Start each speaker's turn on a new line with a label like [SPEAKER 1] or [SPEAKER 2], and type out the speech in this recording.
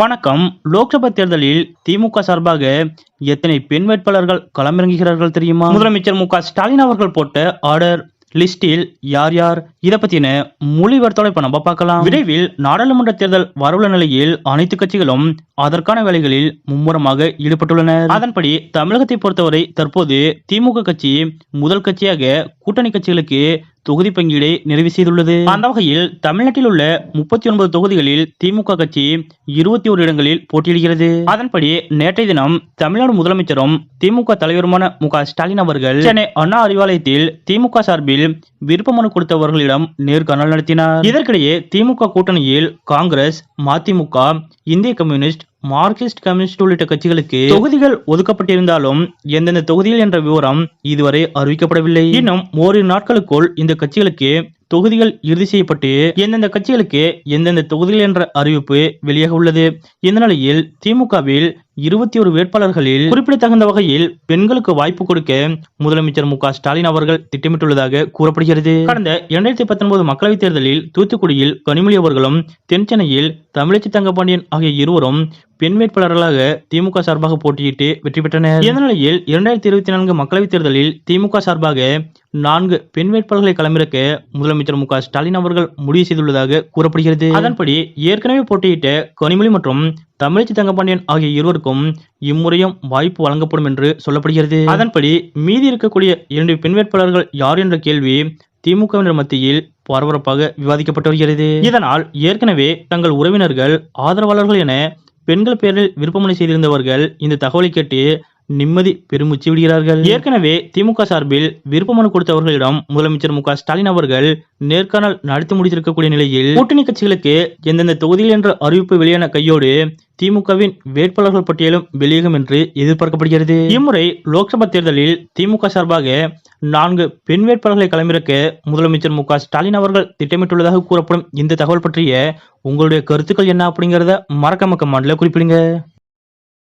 [SPEAKER 1] வணக்கம். லோக்சபா தேர்தலில் திமுக சார்பாக எத்தனை பெண் வேட்பாளர்கள் களமிறங்குகிறார்கள் தெரியுமா? முதலமைச்சர் மு ஸ்டாலின் அவர்கள் போட்ட ஆர்டர் லிஸ்டில் யார் யார்? இதை பத்தின மொழிவர்த்தோட இப்ப நம்ம பார்க்கலாம். விரைவில் நாடாளுமன்ற தேர்தல் வரவுள்ள நிலையில் அனைத்து கட்சிகளும் அதற்கான வேலைகளில் மும்முரமாக ஈடுபட்டுள்ளனர். அதன்படி தமிழகத்தை பொறுத்தவரை தற்போது திமுக கட்சி முதல் கட்சியாக கூட்டணி கட்சிகளுக்கு தொகுதி பங்கீடை நிறைவு செய்துள்ளது. அந்த வகையில் தமிழ்நாட்டில் உள்ள முப்பத்தி ஒன்பது தொகுதிகளில் திமுக கட்சி இருபத்தி ஒரு இடங்களில் போட்டியிடுகிறது. அதன்படி நேற்றைய தினம் தமிழ்நாடு முதலமைச்சரும் திமுக தலைவருமான மு ஸ்டாலின் அவர்கள் சென்னை அண்ணா அறிவாலயத்தில் திமுக சார்பில் விருப்ப மனு கொடுத்தவர்களிடம் நேர்காணல் நடத்தினார். இதற்கிடையே திமுக கூட்டணியில் காங்கிரஸ் மதிமுக இந்திய கம்யூனிஸ்ட் மார்க்சிஸ்ட் கம்யூனிஸ்ட் உள்ளிட்ட கட்சிகளுக்கு தொகுதிகள் ஒதுக்கப்பட்டிருந்தாலும் எந்தெந்த தொகுதிகள் என்ற விவரம் இதுவரை அறிவிக்கப்படவில்லை. இன்னும் ஓரிரு நாட்களுக்குள் இந்த கட்சிகளுக்கு தொகுதிகள் இறுதி செய்யப்பட்டு எந்தெந்த கட்சிகளுக்கு எந்தெந்த தொகுதிகள் என்ற அறிவிப்பு வெளியாக உள்ளது. இந்த நிலையில் திமுகவில் இருபத்தி ஒரு வேட்பாளர்களில் குறிப்பிடத்தகுந்த வகையில் பெண்களுக்கு வாய்ப்பு கொடுக்க முதலமைச்சர் மு க ஸ்டாலின் அவர்கள் திட்டமிட்டுள்ளதாக கூறப்படுகிறது. கடந்த இரண்டாயிரத்தி பத்தொன்பது மக்களவைத் தேர்தலில் தூத்துக்குடியில் கனிமொழி அவர்களும் தென் சென்னையில் தமிழச்சி தங்கபாண்டியன் ஆகிய இருவரும் பெண் வேட்பாளர்களாக திமுக சார்பாக போட்டியிட்டு வெற்றி பெற்றனர். இந்த நிலையில் இரண்டாயிரத்தி இருபத்தி நான்கு மக்களவைத் தேர்தலில் திமுக சார்பாக நான்கு பெண் வேட்பாளர்களை களமிறக்க முதலமைச்சர் மு ஸ்டாலின் அவர்கள் முடிவு செய்துள்ளதாக கூறப்படுகிறது. அதன்படி ஏற்கனவே போட்டியிட்ட கனிமொழி மற்றும் தமிழச்சி தங்கபாண்டியன் ஆகிய இருவருக்கும் இம்முறையும் வாய்ப்பு வழங்கப்படும் என்று சொல்லப்படுகிறது. அதன்படி மீதி இருக்கக்கூடிய இரண்டு பெண் வேட்பாளர்கள் யார் என்ற கேள்வி திமுகவினர் மத்தியில் பரபரப்பாக விவாதிக்கப்பட்டு வருகிறது. இதனால் ஏற்கனவே தங்கள் உறவினர்கள் ஆதரவாளர்கள் என பெண்கள் பெயரில் விருப்பமனை செய்திருந்தவர்கள் இந்த தகவலை கேட்டு நிம்மதி பெருமூச்சு விடுகிறார்கள் ஏற்கனவே திமுக சார்பில் விருப்பமனு கொடுத்தவர்களிடம் முதலமைச்சர் மு ஸ்டாலின் அவர்கள் நேர்காணல் நடத்தி முடித்திருக்கக்கூடிய நிலையில் கூட்டணி கட்சிகளுக்கு எந்தெந்த தொகுதியில் என்ற அறிவிப்பு வெளியான கையோடு திமுகவின் வேட்பாளர்கள் பட்டியலும் வெளியேகும் என்று எதிர்பார்க்கப்படுகிறது. இம்முறை லோக்சபா தேர்தலில் திமுக சார்பாக நான்கு பெண் வேட்பாளர்களை களமிறக்க முதலமைச்சர் மு ஸ்டாலின் அவர்கள் திட்டமிட்டுள்ளதாக கூறப்படும் இந்த தகவல் பற்றிய உங்களுடைய கருத்துக்கள் என்ன அப்படிங்கறத மறக்கமக்க மாண்டில குறிப்பிடுங்க.